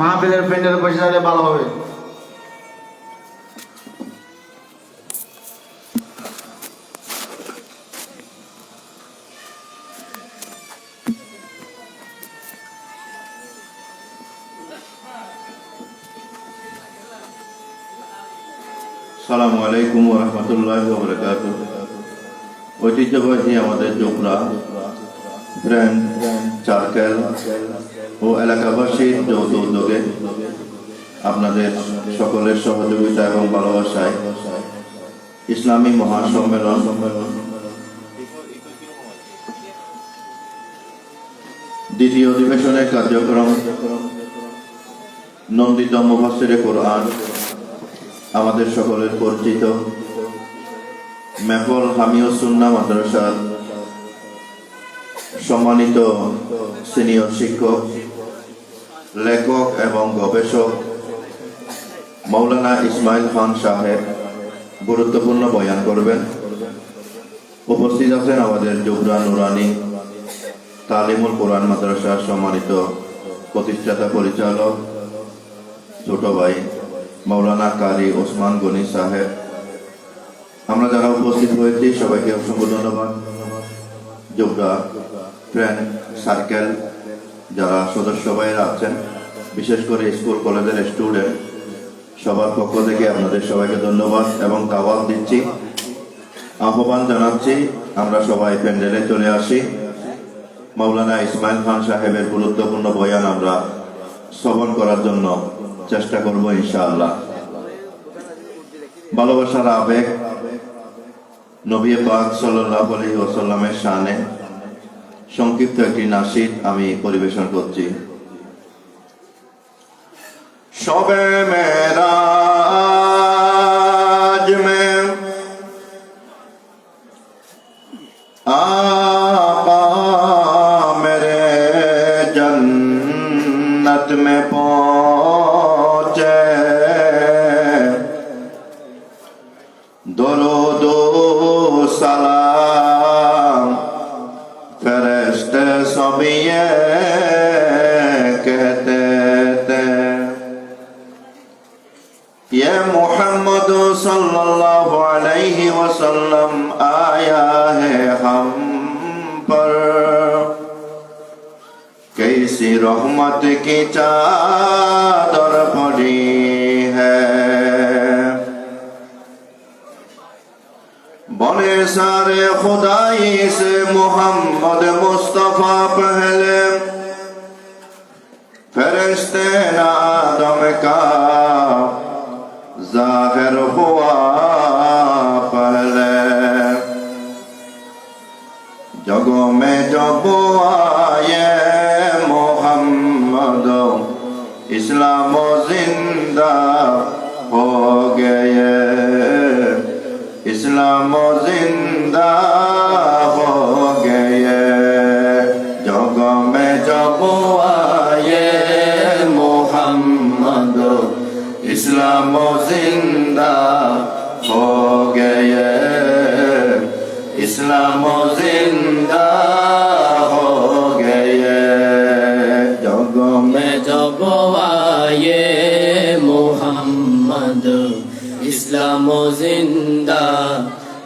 মাহফিলের প্যান্ডেলে বসে থাকলে ভালো হবে। সালামু আলাইকুম রহমতুল্লাহ বরকাত ঐতিহ্যবাহী আমাদের জোবরা ফ্রেন্ড, চারকেল ও এলাকাবাসীর যৌথ উদ্যোগে আপনাদের সকলের সহযোগিতা এবং ভালোবাসায় ইসলামী মহাসম্মেলন। দ্বিতীয় অধিবেশনের কার্যক্রম, নন্দিত মুফাসিরে কোরআন, আমাদের সকলের পরিচিত মেহল হামিও সুন্না মাদ্রাসার সম্মানিত সিনিয়র শিক্ষক লেখক এবং গবেষক মৌলানা ইসমাইল খান সাহেব গুরুত্বপূর্ণ বয়ান করবেন। উপস্থিত আছেন আমাদের জুবরা নুরানি, তালিমুল কোরআন মাদ্রাসার সম্মানিত প্রতিষ্ঠাতা পরিচালক ছোট ভাই মৌলানা কারি ওসমান গনি সাহেব। আমরা যারা উপস্থিত হয়েছি, সবাইকে অসংখ্য ধন্যবাদ। যোগরা ফ্রেন্ড সার্কেল যারা সদস্য ভাইয়েরা আছেন, বিশেষ করে স্কুল, কলেজের স্টুডেন্ট, সবার পক্ষ থেকে আপনাদের সবাইকে ধন্যবাদ এবং দাওয়াত দিচ্ছি। আহ্বান জানাচ্ছি, আমরা সবাই প্যান্ডেলে চলে আসি। মৌলানা ইসমাইল খান সাহেবের গুরুত্বপূর্ণ বয়ান আমরা শ্রবণ করার জন্য চেষ্টা করব ইনশাআল্লাহ। ভালোবাসার আবেগ নবী পাক সাল্লাল্লাহু আলাইহি ওয়াসাল্লামের শানে সংক্ষিপ্ত একটি নাসিদ আমি পরিবেশন করছি। সবে মেরাজ اللہ علیہ وسلم آیا ہے ہم پر۔ کیسی رحمت کی چادر پڑی ہے۔ بنے سارے خدائی سے محمد مصطفیٰ پہلے۔ فرشتے نادم کا۔ ظاہر ہوا যাব আয়ে মোহাম্মদ ইসলাম জিন্দা হো গে ইসলাম জিন্দা হো গে জগ মে যাব আয়ে মোহাম্মদ ইসলাম জিন্দা হো গে ইসলাম জিন্দা जिंदा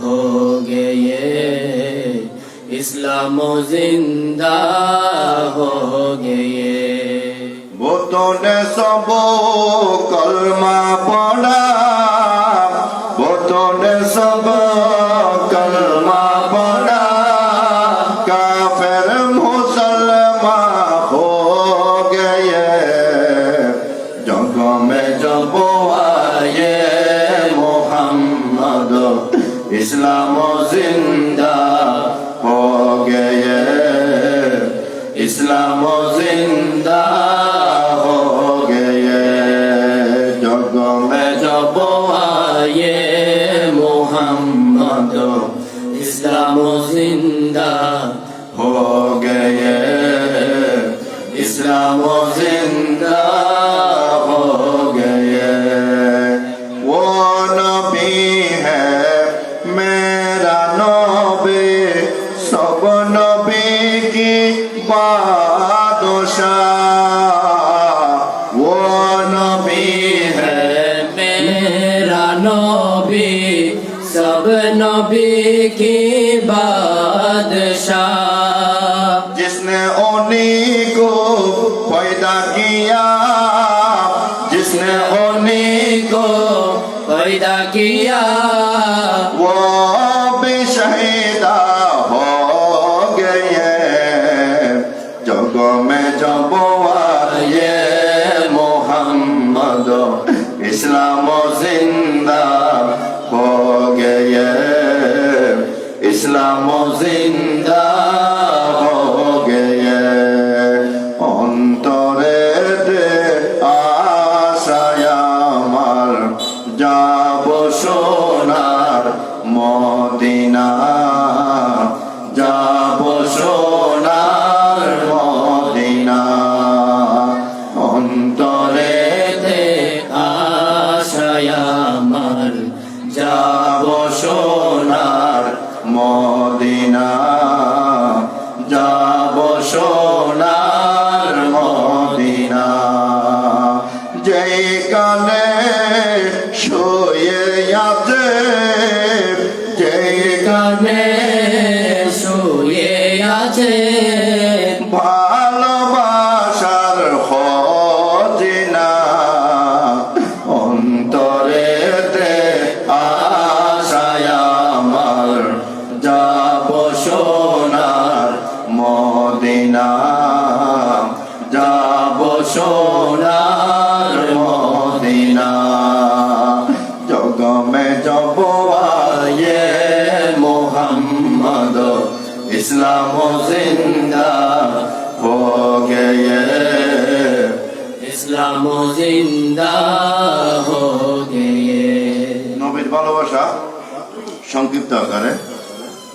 हो गए इस्लाम जिंदा हो गए वो तो ने सब कलमा पढ़ा वो तो ने सब কৃষ্ণ অনেক মদিনা।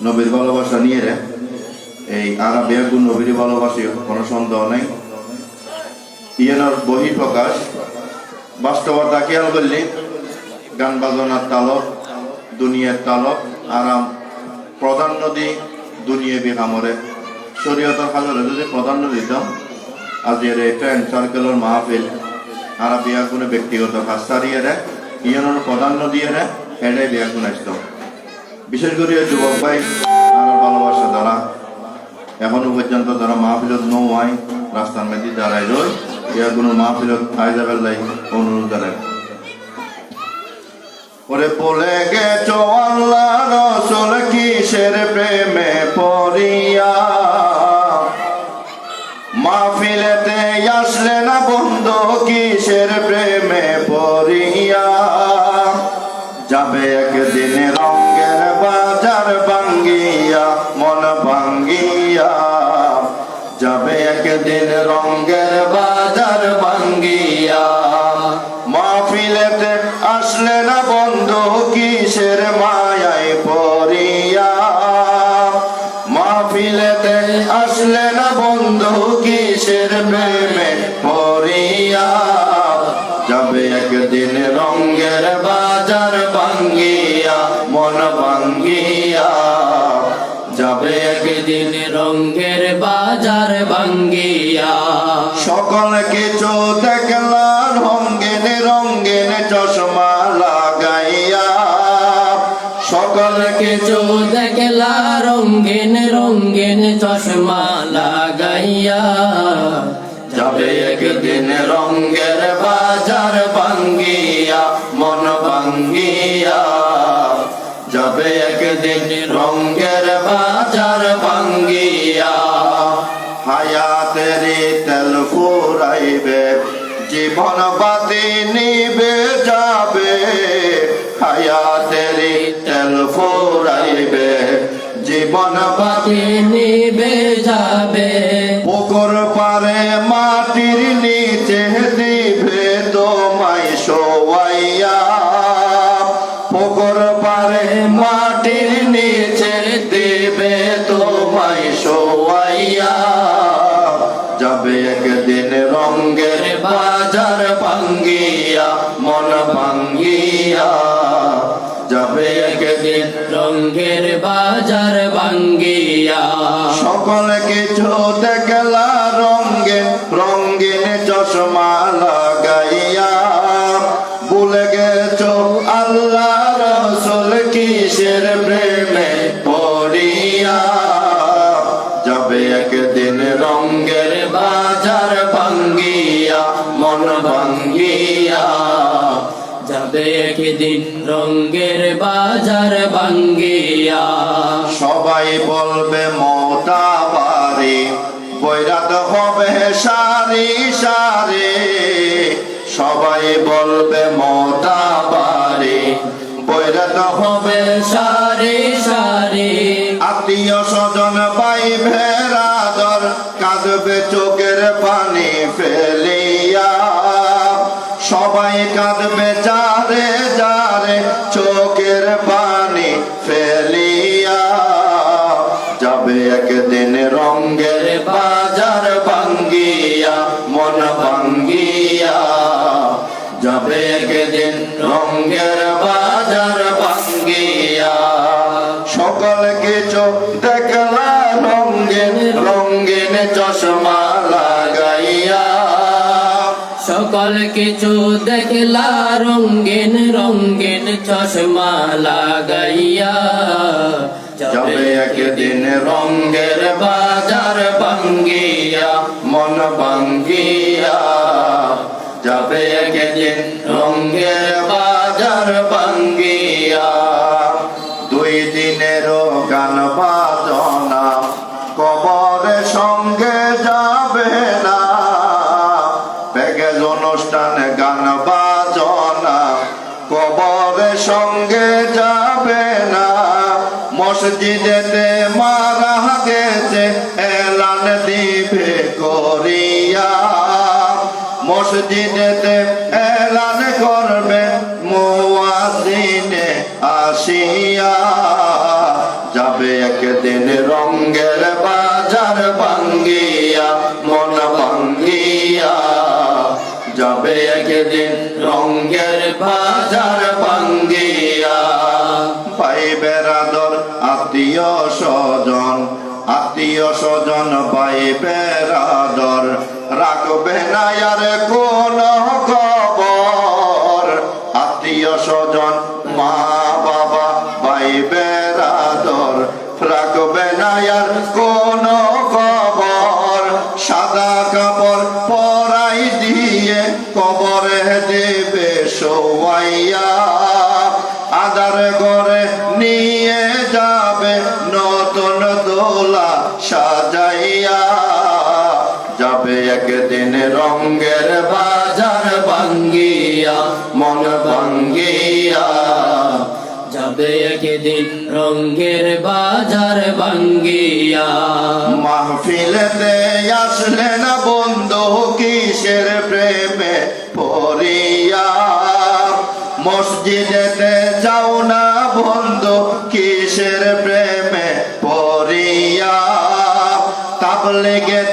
নবীর ভালোবাসা নিয়ে রে। এই আরবিয়া গুণ নবীর ভালোবাসি, কোনো সন্দেহ নেই। ইয়েনার বহি প্রকাশ। বাস্তবতা খেয়াল করলি? গান বাজনার তালক, দুনিয়ার তালক, আরাম। প্রধান নদী দুনিয়া বিহামরে শরীয়তর হাজরে যদি প্রাধান্য দিতাম আজের এই ফ্রেন্ড সার্কেলের মাহফিল। আরা বিয়া কোনো ব্যক্তিগত সারিয়ে রে ইয়ানোর প্রাধান্য দিয়ে রে, এটাই বিয়া গুণ আসতাম বিশেষ করে যুবক ভাই, আমার ভালোবাসা দ্বারা এখনও পর্যন্ত যারা মাহফিলত নৌ হয় রাস্তার মেদি দাঁড়াই রই ইয়া কোনো মাহফিলত আই যাবে লাই অনুরোধ করেন ওরে বলে গেছো আসলে না বন্ধু কিসের প্রেমে যাবে একদিন বাজার ভাঙ্গিয়া, মন ভাঙ্গিয়া। যাবে একদিন দিন রঙ্গের বাজার ভাঙ্গিয়া। সকল কিছু দেখলাম রঙ্গিন রঙ্গিন চশমা লাগাইয়া। সকল কিছু দেখলা রঙ্গিন রঙ্গিন চশমা একদিন রঙ্গের বাজার ভাঙ্গিয়া হায়াতেরি তেল ফুরাইবে, জীবন নিবে যাবে। হায়াতেরি তেল ফুরাইবে, জীবন নিবে যাবে। পুকুর পারে মাটির নিচে বাজার ভাঙ্গিয়া সকল কিছু দেখলা সবাই বলবে মোটা বাড়ি বৈরাত হবে সারি সারি। সবাই বলবে মোটা বাড়ি বৈরাত হবে সারি সারি। আত্মীয় স্বজন ভাই ভেরাদর কাঁদবে চোখের পানি ফেলিয়া। সবাই কাঁদবে যারে যারে চোখের যাবে একদিন রঙ্গের বাজার ভাঙ্গিয়া সকল কিছু দেখলা রঙ্গিন রঙ্গিন চশমা লাগাইয়া। সকল কিছু দেখলা রঙ্গিন রঙ্গিন চশমা লাগাইয়া। যাবে একদিন রঙ্গের বাজার ভাঙ্গিয়া মন ভাঙ্গিয়া যাবে একদিন রঙ্গের বাজার ভাঙ্গিয়া। দুই দিনেরও গান বাজনা কবরের সঙ্গে যাবে না। প্যাকেজ অনুষ্ঠানে গান বাজনা কবরের সঙ্গে যাবে না। মসজিদেতে মারা গেছে, এলান দিবে করিয়া। মসজিদেতে আসিয়া যাবে একদিন রঙ্গের বাজার ভাঙ্গিয়া, মন ভাঙ্গিয়া। যাবে একদিন রঙ্গের বাজার ভাঙ্গিয়া। ভাই বেড়াদর আত্মীয় স্বজন আত্মীয় স্বজন ভাই বেড়াদর রাখবে না আর কোন একদিন রঙ্গের বাজার ভাঙ্গিয়া, মন ভাঙ্গিয়া। যাবে একদিন রঙ্গের বাজার ভাঙ্গিয়া। মাহফিলেতে আসলে না বন্ধু কিসের প্রেমে পড়িয়া? মসজিদেতে যাও না বন্ধু কিসের প্রেমে পড়িয়া? তাবলিগেতে যাও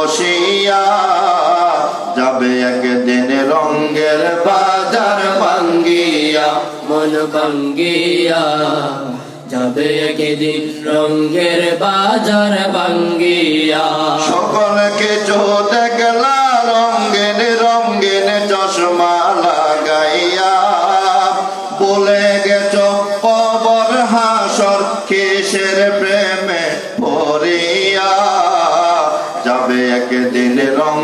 বসিয়া যাবে একদিন রঙ্গের বাজার ভাঙ্গিয়া। মন ভাঙ্গিয়া যাবে একদিন রঙ্গের বাজার ভাঙ্গিয়া। সকলকে কিছু দেখলা রঙ্গের রঙ্গিন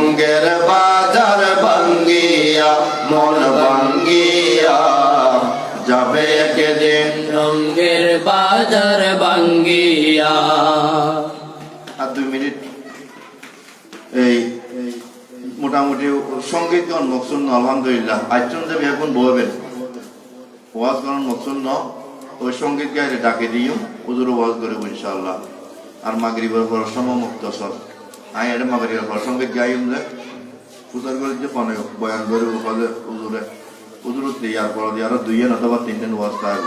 রঙ্গের বাজার ভাঙ্গিয়া মন ভাঙ্গিয়া যাবে একদিন। রঙ্গের বাজার ভাঙ্গিয়া। আর দুই মিনিট। এই মোটামুটি সংগীত গান মকসুন্ন আলহামদুলিল্লাহ। আইচন দেব এখন বলবেন। ওয়াজ গান মকসুন্ন ওই সংগীত গাইলে ডাকে দিও ওদের ওয়াজ করব ইনশাআল্লাহ। আর মাগরিবের পর সমমুক্ত সর আই এটা মাগরিবের পর সঙ্গে গাই যে পূজার করে যে পনে বয়ান করে বলে উজুরে উজুরত ইয়ার পর দিয়ে আরও দুইয়েন অথবা তিনটেন ওয়াজ তাই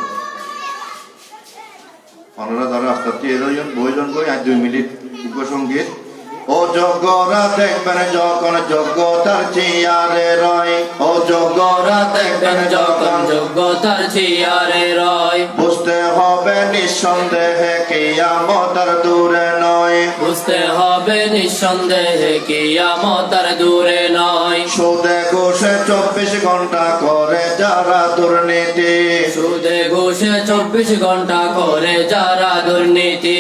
অনরা দ্বারা আস্তে আস্তে এরজন বইজন করে আজ দুই মিনিট সংগীত। ও জগরা দেখবেন যখন যোগ্যতার চেয়ারে রয়, ও জগরা দেখবেন যখন যোগ্যতার চেয়ারে রয়, বুঝতে হবে নিঃসন্দেহে কিয়ামতার দূরে নয়। হবে নিঃসন্দেহে কিয়ামতার দূরে নয়। সুদে ঘুষে চব্বিশ ঘণ্টা করে যারা দুর্নীতি। সুদে ঘুষে চব্বিশ ঘণ্টা করে যারা দুর্নীতি।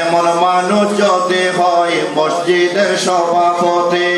এমন মানুষ যদি হয় মসজিদের সভাপতি।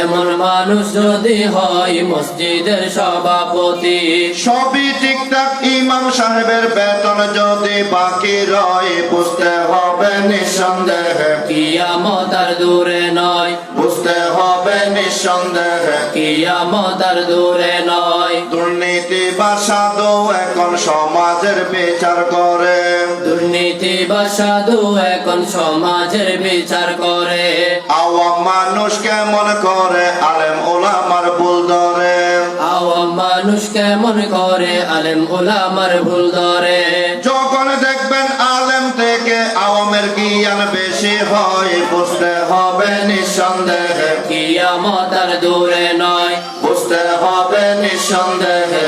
এমন মানুষ যদি হয় মসজিদের সভাপতি। সবই ঠিকঠাক ইমাম সাহেবের বেতন যদি বাকি রয় বুঝতে হবে নিঃসন্দেহে কিয়ামতার দূরে নয়। বুঝতে হবে নিঃসন্দেহে। কিয়ামতার দূরে নয়। দুর্নীতি বা সাধু এখন সমাজের বিচার করে। দুর্নীতি বা সাধু এখন সমাজের বিচার করে। আওয়াম মানুষ কেমন করে? আলেম ওলামার ভুল ধরে। আওয়াম মানুষ কেমন করে? আলেম ওলামার ভুল ধরে। যখন দেখবেন আলেম থেকে আওয়ামের জ্ঞান বেশি হয় বুঝতে হবে নিঃসন্দেহে। দূরে নয়। বুঝতে হবে নিঃসন্দেহে।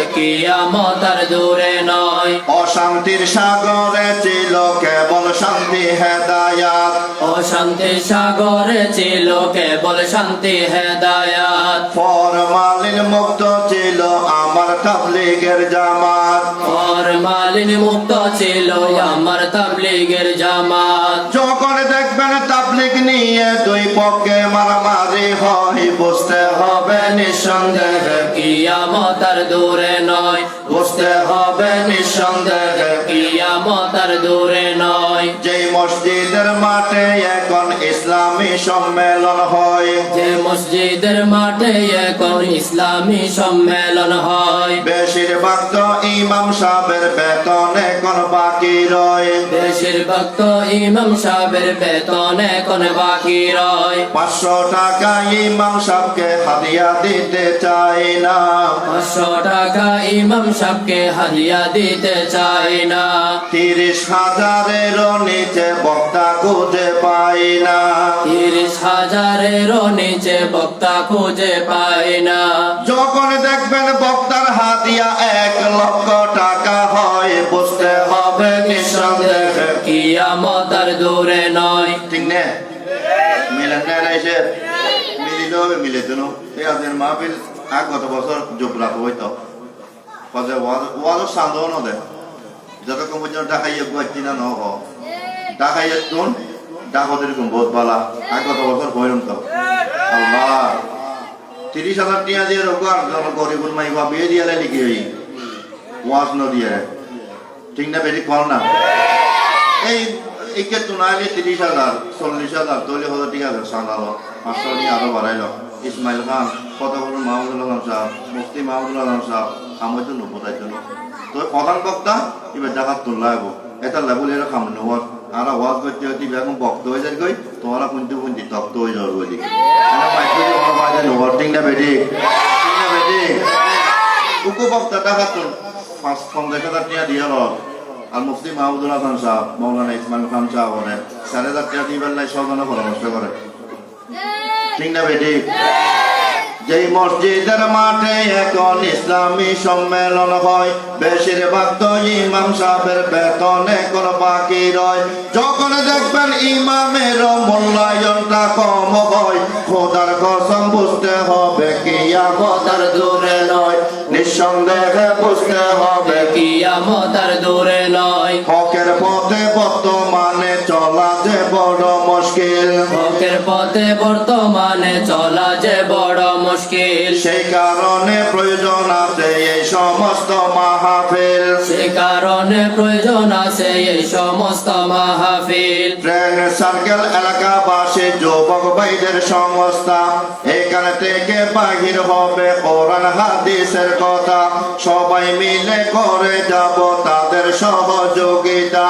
দূরে নয়। অশান্তির সাগরে ছিল কেবল শান্তি হেদায়াত। অশান্তি সাগরে ছিল কেবল শান্তি হেদায়াত। ফরমালিন মুক্ত ছিল আমার তাবলিগের জামাত। ওর মালিন মুক্ত ছিল আমার তাবলিগের জামাত। যখন নিয়ে দুই পক্ষে মারামারি হয়, বুঝতে হবে নিঃসন্দেহে কিয়ামতার দূরে নয়। বুঝতে হবে নিঃসন্দেহে কিয়ামতার দূরে নয়। যে মসজিদের মাঠে সম্মেলন হয়। যে মসজিদের মাঠে এখন ইসলামী সম্মেলন হয়। বেশিরভাগ তো ইমাম সাহেবের বেতন এখন বাকি রয়। বেশিরভাগ তো ইমাম সাহেবের বেতন এখন বাকি রয়। পাঁচশো টাকা ইমাম সাহেবকে হাদিয়া দিতে চাই না। পাঁচশো টাকা ইমাম সাহেবকে হাদিয়া দিতে চাই না। তিরিশ হাজারেরও নিচে বক্তা খুঁজে পাই না। তিরিশ হাজারেরও নিচে বক্তা খুঁজে পাই না। যখন দেখবেন বক্তার হাতিয়া এক লক্ষ টাকা হয় বুঝতে হবে নিঃসন্দেহে কিয়ামতার দূরে নয়। ঠিক নে? মিলেন না এসে? মিলিলে মিলে তো এই আজের মাহফিল আর গত বছর জোবরাত হইতো কজে ওয়াজ সান্দও নদে যতক্ষণ পর্যন্ত ডাকাইয়ে গুয়াচ্ছি না ডাকাইয়ে তুন ডাকদের কম বহুত বালা আর গত বছর হইলাম তো টিয়া দিয়ে রোগ আর গরিবুল মাইবা বিয়ে দিয়ে লিখি হই? ওয়াজ নদিয়ে ঠিক না বেশি কল না? এই একে তুনাইলে তিরিশ হাজার, চল্লিশ হাজার তৈরি হলো ঠিক আছে সাদালো পাঁচশো নিয়ে আরও বাড়াইলো। ইসমাইল খান কতগুলো মাহমুদুল আলম সাহ মুফতি মাহমুদুল আলম সাহ আমি তো জন্য। তো প্রধান বক্তা এবার জায়গা তুললা হব এটা লেবুল খাম নোয়ার আর আওয়াজ করতে হতে এখন বক্ত হয়ে যায় গই তোমরা কুন্তি কুন্তি তক্ত হয়ে যাবে বলি। এটা পাইতে তোমার নোয়ার ঠিক না বেটি। না বেটি। উকু বক্তা টাকা পাঁচ পঞ্চাশ হাজার টিয়া দিয়ে আর মুফতি মাহমুদুল হাসান সাহ মৌলানা ইসমাইল খান সাহ করে সাড়ে হাজার টিয়া দিবার লাই সজনে পরামর্শ করে। ঠিক না বেটি। যেই মসজিদের মাঠে এখন ইসলামী সম্মেলন হয়, বেশিরভাগ তো ইমাম সাহেবের বেতন এখন বাকি রয়। যখন দেখবেন ইমামের মূল্যায়নটা কম হয়, খোদার কসম বুঝতে হবে কি আমতার দূরে নয়। নিঃসন্দেহে বুঝতে হবে কিয়ামতার দূরে নয়। হকের পথে বর্তমানে চলা যে বড় মুশকিল। হকের পথে বর্তমানে চলা যে বড় মুশকিল। সেই কারণে প্রয়োজন আছে এই সমস্ত মাহফিল। সে কারণে প্রয়োজন আছে এই সমস্ত মাহফিল। ট্রেন সার্কেল এলাকাবাসী যুবক ভাইদের সংস্থা এখানে থেকে বাহির হবে কোরআন হাদিসের কথা। সবাই মিলে করে যাব তাদের সহযোগিতা।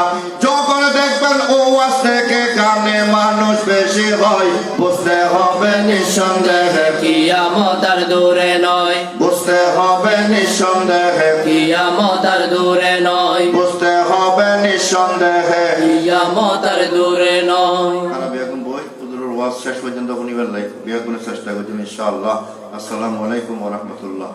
দেখবেন ও ওয়াজ থেকে কানে মানুষ বেশি হয়। বুঝতে হবে নিঃসন্দেহে কিয়ামত আর দূরে নয়। বুঝতে হবে নিঃসন্দেহে কিয়ামত আর দূরে নয়। বুঝতে হবে নিঃসন্দেহে কিয়ামত আর দূরে নয়। বই শেষ পর্যন্ত শুনিবার লাই বিয়াগুনের চেষ্টা করছেন ইনশাআল্লাহ। আসসালামু আলাইকুম ওয়া রাহমাতুল্লাহ।